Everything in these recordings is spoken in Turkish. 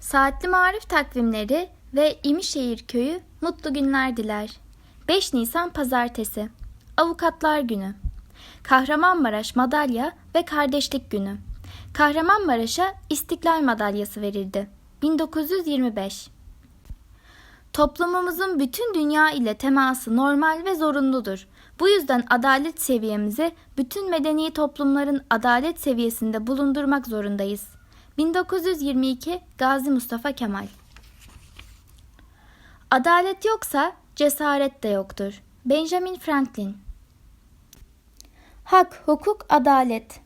Saatli Marif takvimleri ve İmişehir Köyü mutlu günler diler. 5 Nisan Pazartesi Avukatlar Günü Kahramanmaraş Madalya ve Kardeşlik Günü Kahramanmaraş'a İstiklal Madalyası verildi. 1925 Toplumumuzun bütün dünya ile teması normal ve zorunludur. Bu yüzden adalet seviyemizi bütün medeni toplumların adalet seviyesinde bulundurmak zorundayız. 1922 Gazi Mustafa Kemal Adalet yoksa cesaret de yoktur. Benjamin Franklin Hak, hukuk, adalet.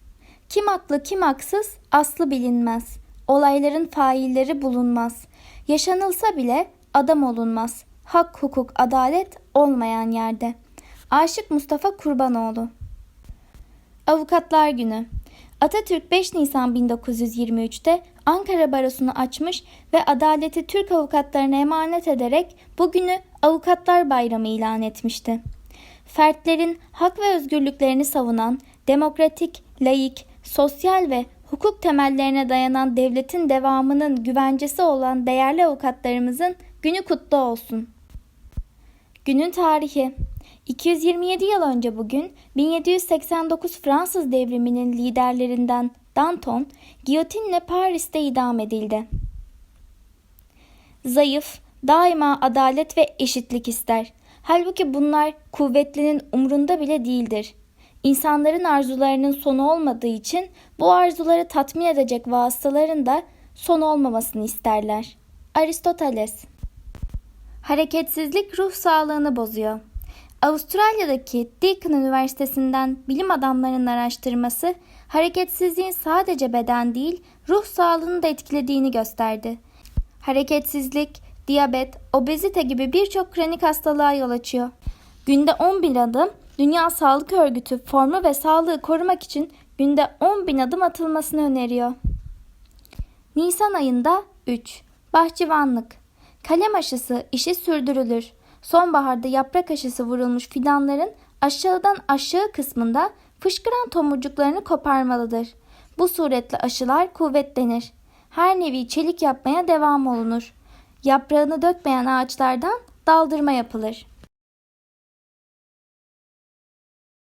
Kim haklı kim haksız aslı bilinmez. Olayların failleri bulunmaz. Yaşanılsa bile adam olunmaz. Hak, hukuk, adalet olmayan yerde. Aşık Mustafa Kurbanoğlu Avukatlar Günü Atatürk 5 Nisan 1923'te Ankara Barosu'nu açmış ve adaleti Türk avukatlarına emanet ederek bugünü Avukatlar Bayramı ilan etmişti. Fertlerin hak ve özgürlüklerini savunan, demokratik, laik, sosyal ve hukuk temellerine dayanan devletin devamının güvencesi olan değerli avukatlarımızın günü kutlu olsun. Günün tarihi 227 yıl önce bugün 1789 Fransız devriminin liderlerinden Danton giyotinle Paris'te idam edildi. Zayıf, daima adalet ve eşitlik ister. Halbuki bunlar kuvvetlinin umrunda bile değildir. İnsanların arzularının sonu olmadığı için bu arzuları tatmin edecek vasıtaların da son olmamasını isterler. Aristoteles Hareketsizlik ruh sağlığını bozuyor. Avustralya'daki Deakin Üniversitesi'nden bilim adamlarının araştırması hareketsizliğin sadece beden değil ruh sağlığını da etkilediğini gösterdi. Hareketsizlik, diyabet, obezite gibi birçok kronik hastalığa yol açıyor. Günde 10 bin adım, Dünya Sağlık Örgütü formu ve sağlığı korumak için günde 10 bin adım atılmasını öneriyor. Nisan ayında 3. Bahçıvanlık Kalem aşısı işi sürdürülür. Sonbaharda yaprak aşısı vurulmuş fidanların aşağıdan aşağı kısmında fışkıran tomurcuklarını koparmalıdır. Bu suretle aşılar kuvvetlenir. Her nevi çelik yapmaya devam olunur. Yaprağını dökmeyen ağaçlardan daldırma yapılır.